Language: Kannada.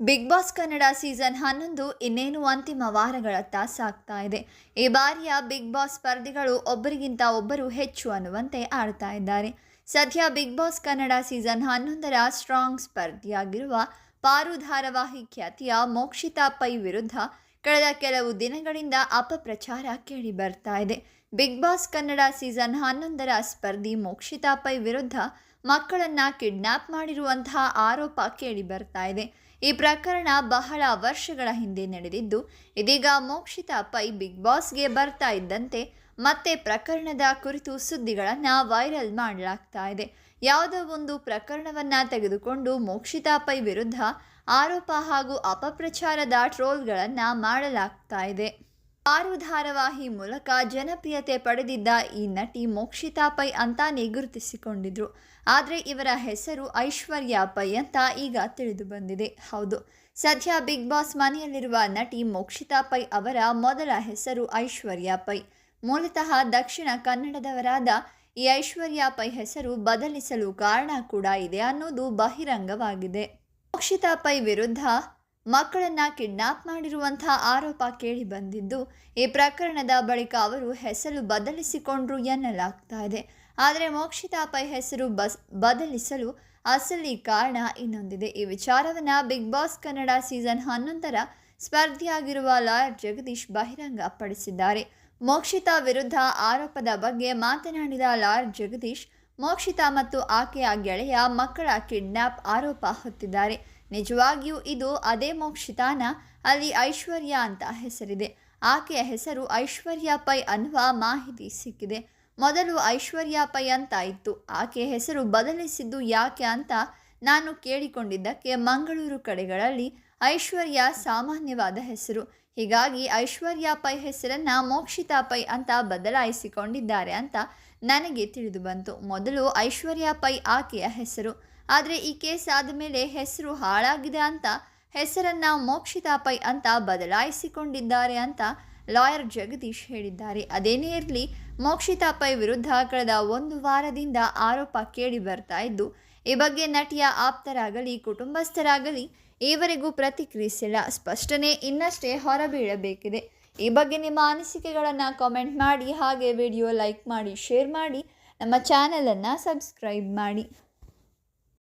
ಬಿಗ್ ಬಾಸ್ ಕನ್ನಡ ಸೀಸನ್ ಹನ್ನೊಂದು ಇನ್ನೇನು ಅಂತಿಮ ವಾರಗಳತ್ತ ಸಾಗ್ತಾ ಇದೆ. ಈ ಬಾರಿಯ ಬಿಗ್ ಬಾಸ್ ಸ್ಪರ್ಧಿಗಳು ಒಬ್ಬರಿಗಿಂತ ಒಬ್ಬರು ಹೆಚ್ಚು ಅನ್ನುವಂತೆ ಆಡ್ತಾ ಇದ್ದಾರೆ. ಸದ್ಯ ಬಿಗ್ ಬಾಸ್ ಕನ್ನಡ ಸೀಸನ್ ಹನ್ನೊಂದರ ಸ್ಟ್ರಾಂಗ್ ಸ್ಪರ್ಧಿಯಾಗಿರುವ ಪಾರು ಧಾರಾವಾಹಿ ಖ್ಯಾತಿಯ ಮೋಕ್ಷಿತಾ ಪೈ ವಿರುದ್ಧ ಕಳೆದ ಕೆಲವು ದಿನಗಳಿಂದ ಅಪಪ್ರಚಾರ ಕೇಳಿ ಬರ್ತಾ ಇದೆ. ಬಿಗ್ ಬಾಸ್ ಕನ್ನಡ ಸೀಸನ್ ಹನ್ನೊಂದರ ಸ್ಪರ್ಧಿ ಮೋಕ್ಷಿತಾ ಪೈ ವಿರುದ್ಧ ಮಕ್ಕಳನ್ನ ಕಿಡ್ನಾಪ್ ಮಾಡಿರುವಂತಹ ಆರೋಪ ಕೇಳಿ ಬರ್ತಾ ಇದೆ. ಈ ಪ್ರಕರಣ ಬಹಳ ವರ್ಷಗಳ ಹಿಂದೆ ನಡೆದಿದ್ದು, ಇದೀಗ ಮೋಕ್ಷಿತಾ ಪೈ ಬಿಗ್ ಬಾಸ್ಗೆ ಬರ್ತಾ ಇದ್ದಂತೆ ಮತ್ತೆ ಪ್ರಕರಣದ ಕುರಿತು ಸುದ್ದಿಗಳನ್ನು ವೈರಲ್ ಮಾಡಲಾಗ್ತಾ ಇದೆ. ಯಾವುದೋ ಒಂದು ಪ್ರಕರಣವನ್ನು ತೆಗೆದುಕೊಂಡು ಮೋಕ್ಷಿತಾ ಪೈ ವಿರುದ್ಧ ಆರೋಪ ಹಾಗೂ ಅಪಪ್ರಚಾರದ ಟ್ರೋಲ್ಗಳನ್ನು ಮಾಡಲಾಗ್ತಾ ಇದೆ. ಆರು ಧಾರಾವಾಹಿ ಮೂಲಕ ಜನಪ್ರಿಯತೆ ಪಡೆದಿದ್ದ ಈ ನಟಿ ಮೋಕ್ಷಿತಾ ಪೈ ಅಂತಾನೆ ಗುರುತಿಸಿಕೊಂಡಿದ್ರು. ಆದರೆ ಇವರ ಹೆಸರು ಐಶ್ವರ್ಯ ಪೈ ಅಂತ ಈಗ ತಿಳಿದು ಬಂದಿದೆ. ಹೌದು, ಸದ್ಯ ಬಿಗ್ ಬಾಸ್ ಮನೆಯಲ್ಲಿರುವ ನಟಿ ಮೋಕ್ಷಿತಾ ಪೈ ಅವರ ಮೊದಲ ಹೆಸರು ಐಶ್ವರ್ಯ ಪೈ. ಮೂಲತಃ ದಕ್ಷಿಣ ಕನ್ನಡದವರಾದ ಈ ಐಶ್ವರ್ಯ ಪೈ ಹೆಸರು ಬದಲಿಸಲು ಕಾರಣ ಕೂಡ ಇದೆ ಅನ್ನೋದು ಬಹಿರಂಗವಾಗಿದೆ. ಮೋಕ್ಷಿತಾ ಪೈ ವಿರುದ್ಧ ಮಕ್ಕಳನ್ನ ಕಿಡ್ನಾಪ್ ಮಾಡಿರುವಂತಹ ಆರೋಪ ಕೇಳಿ ಬಂದಿದ್ದು, ಈ ಪ್ರಕರಣದ ಬಳಿಕ ಅವರು ಹೆಸರು ಬದಲಿಸಿಕೊಂಡ್ರು ಎನ್ನಲಾಗ್ತಾ ಇದೆ. ಆದರೆ ಮೋಕ್ಷಿತಾ ಪೈ ಹೆಸರು ಬಸ್, ಬದಲಿಸಲು ಅಸಲಿ ಕಾರಣ ಇನ್ನೊಂದಿದೆ. ಈ ವಿಚಾರವನ್ನು ಬಿಗ್ ಬಾಸ್ ಕನ್ನಡ ಸೀಸನ್ ಹನ್ನೊಂದರ ಸ್ಪರ್ಧಿಯಾಗಿರುವ ಲಾಯರ್ ಜಗದೀಶ್ ಬಹಿರಂಗಪಡಿಸಿದ್ದಾರೆ. ಮೋಕ್ಷಿತಾ ವಿರುದ್ಧ ಆರೋಪದ ಬಗ್ಗೆ ಮಾತನಾಡಿದ ಲಾಯರ್ ಜಗದೀಶ್, ಮೋಕ್ಷಿತಾ ಮತ್ತು ಆಕೆಯ ಗೆಳೆಯ ಮಕ್ಕಳ ಕಿಡ್ನಾಪ್ ಆರೋಪ ಹೊತ್ತಿದ್ದಾರೆ. ನಿಜವಾಗಿಯೂ ಇದು ಅದೇ ಮೋಕ್ಷಿತಾನ, ಅಲ್ಲಿ ಐಶ್ವರ್ಯ ಅಂತ ಹೆಸರಿದೆ. ಆಕೆಯ ಹೆಸರು ಐಶ್ವರ್ಯ ಪೈ ಅನ್ನುವ ಮಾಹಿತಿ ಸಿಕ್ಕಿದೆ. ಮೊದಲು ಐಶ್ವರ್ಯ ಪೈ ಅಂತ ಇತ್ತು. ಆಕೆಯ ಹೆಸರು ಬದಲಿಸಿದ್ದು ಯಾಕೆ ಅಂತ ನಾನು ಕೇಳಿಕೊಂಡಿದ್ದಕ್ಕೆ ಮಂಗಳೂರು ಕಡೆಗಳಲ್ಲಿ ಐಶ್ವರ್ಯ ಸಾಮಾನ್ಯವಾದ ಹೆಸರು. ಹೀಗಾಗಿ ಐಶ್ವರ್ಯ ಪೈ ಹೆಸರನ್ನು ಮೋಕ್ಷಿತಾ ಪೈ ಅಂತ ಬದಲಾಯಿಸಿಕೊಂಡಿದ್ದಾರೆ ಅಂತ ನನಗೆ ತಿಳಿದು ಬಂತು. ಮೊದಲು ಐಶ್ವರ್ಯ ಪೈ ಆಕೆಯ ಹೆಸರು. ಆದರೆ ಈ ಕೇಸ್ ಆದಮೇಲೆ ಹೆಸರು ಹಾಳಾಗಿದೆ ಅಂತ, ಹೆಸರನ್ನು ಮೋಕ್ಷಿತಾ ಪೈ ಅಂತ ಬದಲಾಯಿಸಿಕೊಂಡಿದ್ದಾರೆ ಅಂತ ಲಾಯರ್ ಜಗದೀಶ್ ಹೇಳಿದ್ದಾರೆ. ಅದೇನೇ ಇರಲಿ, ಮೋಕ್ಷಿತಾ ಪೈ ವಿರುದ್ಧ ಕಳೆದ ಒಂದು ವಾರದಿಂದ ಆರೋಪ ಕೇಳಿ ಬರ್ತಾ ಇದ್ದು, ಈ ಬಗ್ಗೆ ನಟಿಯ ಆಪ್ತರಾಗಲಿ, ಕುಟುಂಬಸ್ಥರಾಗಲಿ ಈವರೆಗೂ ಪ್ರತಿಕ್ರಿಯಿಸಿಲ್ಲ. ಸ್ಪಷ್ಟನೆ ಇನ್ನಷ್ಟೇ ಹೊರಬೀಳಬೇಕಿದೆ. ಈ ಬಗ್ಗೆ ನಿಮ್ಮ ಅನಿಸಿಕೆಗಳನ್ನು ಕಾಮೆಂಟ್ ಮಾಡಿ, ಹಾಗೆ ವಿಡಿಯೋ ಲೈಕ್ ಮಾಡಿ ಶೇರ್ ಮಾಡಿ, ನಮ್ಮ ಚಾನಲನ್ನು ಸಬ್ಸ್ಕ್ರೈಬ್ ಮಾಡಿ.